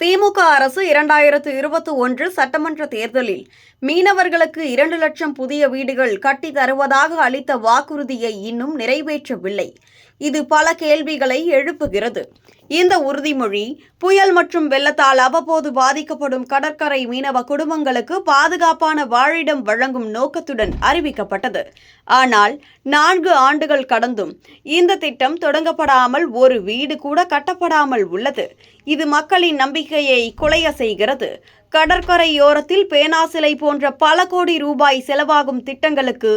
திமுக அரசு இரண்டாயிரத்து இருபத்தி ஒன்று சட்டமன்ற தேர்தலில் மீனவர்களுக்கு இரண்டு லட்சம் புதிய வீடுகள் கட்டித் தருவதாக அளித்த வாக்குறுதியை இன்னும் நிறைவேற்றவில்லை. இது பல கேள்விகளை எழுப்புகிறது. இந்த உறுதிமொழி புயல் மற்றும் வெள்ளத்தால் அவ்வப்போது பாதிக்கப்படும் கடற்கரை மீனவ குடும்பங்களுக்கு பாதுகாப்பான வாழிடம் வழங்கும் நோக்கத்துடன் அறிவிக்கப்பட்டது. ஆனால் நான்கு ஆண்டுகள் கடந்தும் இந்த திட்டம் தொடங்கப்படாமல் ஒரு வீடு கூட கட்டப்படாமல் உள்ளது. இது மக்களின் நம்பிக்கையை குலைய செய்கிறது. கடற்கரையோரத்தில் பேனாசிலை போன்ற பல கோடி ரூபாய் செலவாகும் திட்டங்களுக்கு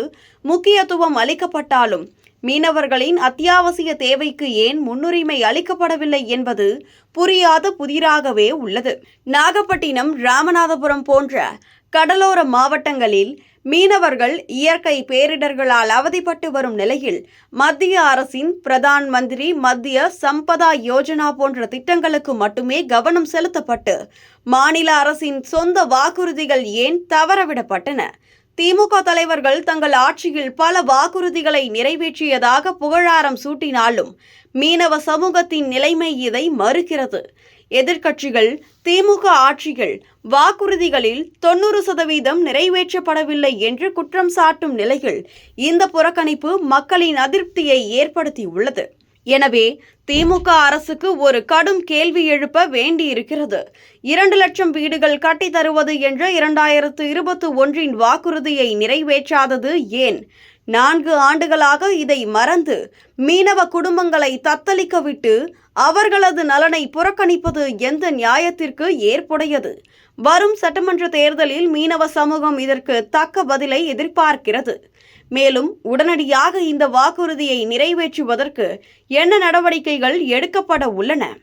முக்கியத்துவம் அளிக்கப்பட்டாலும் மீனவர்களின் அத்தியாவசிய தேவைக்கு ஏன் முன்னுரிமை அளிக்கப்படவில்லை என்பது புரியாத புதிராகவே உள்ளது. நாகப்பட்டினம் ராமநாதபுரம் போன்ற கடலோர மாவட்டங்களில் மீனவர்கள் இயற்கை பேரிடர்களால் அவதிப்பட்டு வரும் நிலையில் மத்திய அரசின் பிரதான் மந்திரி மத்திய சம்பதா யோஜனா போன்ற திட்டங்களுக்கு மட்டுமே கவனம் செலுத்தப்பட்டு மாநில அரசின் சொந்த வாக்குறுதிகள் ஏன் தவறவிடப்பட்டன? திமுக தலைவர்கள் தங்கள் ஆட்சியில் பல வாக்குறுதிகளை நிறைவேற்றியதாக புகழாரம் சூட்டினாலும் மீனவ சமூகத்தின் நிலைமை இதை மறுக்கிறது. எதிர்க்கட்சிகள் திமுக ஆட்சிகள் வாக்குறுதிகளில் தொண்ணூறு சதவீதம் நிறைவேற்றப்படவில்லை என்று குற்றம் சாட்டும் நிலையில் இந்த புறக்கணிப்பு மக்களின் அதிருப்தியை ஏற்படுத்தியுள்ளது. எனவே திமுக அரசுக்கு ஒரு கடும் கேள்வி எழுப்ப வேண்டியிருக்கிறது. இரண்டு லட்சம் வீடுகள் கட்டித்தருவது என்ற இரண்டாயிரத்து இருபத்தி ஒன்றின் வாக்குறுதியை நிறைவேற்றாதது ஏன்? நான்கு ஆண்டுகளாக இதை மறந்து மீனவ குடும்பங்களை தத்தளிக்க விட்டு அவர்களது நலனை புறக்கணிப்பது எந்த நியாயத்திற்கு ஏற்புடையது? வரும் சட்டமன்ற தேர்தலில் மீனவ சமூகம் இதற்கு தக்க பதிலை எதிர்பார்க்கிறது. மேலும் உடனடியாக இந்த வாக்குறுதியை நிறைவேற்றுவதற்கு என்ன நடவடிக்கைகள் எடுக்கப்பட உள்ளன?